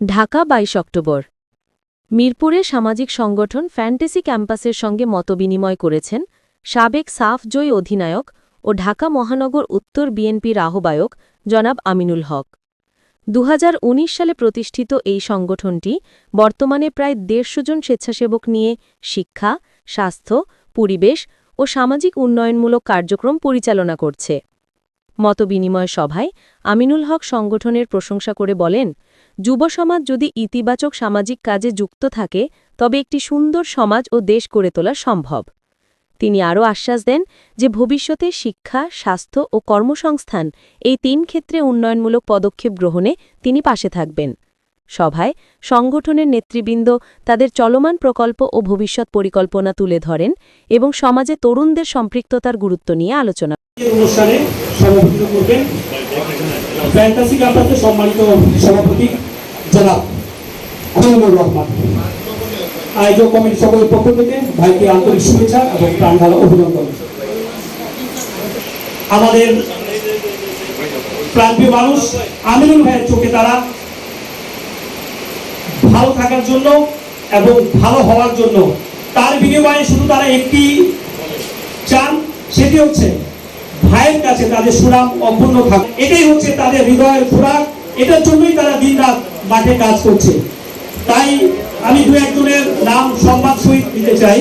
ঢাকা, বাইশ অক্টোবর। মিরপুরে সামাজিক সংগঠন ফ্যান্টাসি ক্যাম্পাসের সঙ্গে মতবিনিময় করেছেন সাবেক সাফ জয়ী অধিনায়ক ও ঢাকা মহানগর উত্তর বিএনপির আহ্বায়ক জনাব আমিনুল হক। দু হাজার উনিশ সালে প্রতিষ্ঠিত এই সংগঠনটি বর্তমানে প্রায় দেড়শো জন স্বেচ্ছাসেবক নিয়ে শিক্ষা, স্বাস্থ্য, পরিবেশ ও সামাজিক উন্নয়নমূলক কার্যক্রম পরিচালনা করছে। মতবিনিময় সভায় আমিনুল হক সংগঠনের প্রশংসা করে বলেন, যুব সমাজ যদি ইতিবাচক সামাজিক কাজে যুক্ত থাকে, তবে একটি সুন্দর সমাজ ও দেশ গড়ে তোলা সম্ভব। তিনি আরও আশ্বাস দেন যে ভবিষ্যতে শিক্ষা, স্বাস্থ্য ও কর্মসংস্থান এই তিন ক্ষেত্রে উন্নয়নমূলক পদক্ষেপ গ্রহণে তিনি পাশে থাকবেন। সভায় সংগঠনের নেতৃবৃন্দ তাদের চলমান প্রকল্প ও ভবিষ্যৎ পরিকল্পনা তুলে ধরেন এবং সমাজে তরুণদের সম্পৃক্ততার গুরুত্ব নিয়ে আলোচনা অনুষ্ঠানে সভাপতিত্ব করবেন ফ্যান্টাসি ক্যাম্পাসের সম্মানিত সভাপতি জনাব রহমান। আয়োজক পক্ষ থেকে ভাইকে আন্তরিক শুভেচ্ছা এবং অভিনন্দন। আমাদের প্রান্তীয় মানুষ আমিনুল ভাইয়ের চোখে তারা ভালো থাকার জন্য এবং ভালো হওয়ার জন্য তার বিনিময়ে শুধু তারা একটি চান, সেটি হচ্ছে ভাইয়ের কাছে তাদের সুরাম অপূর্ণ থাকে। এটাই হচ্ছে তাদের হৃদয়ের খোরাক। এটার জন্যই তারা দিন রাত মাঠে কাজ করছে। তাই আমি দু একজনের নাম, সংবাদ সহিত দিতে চাই।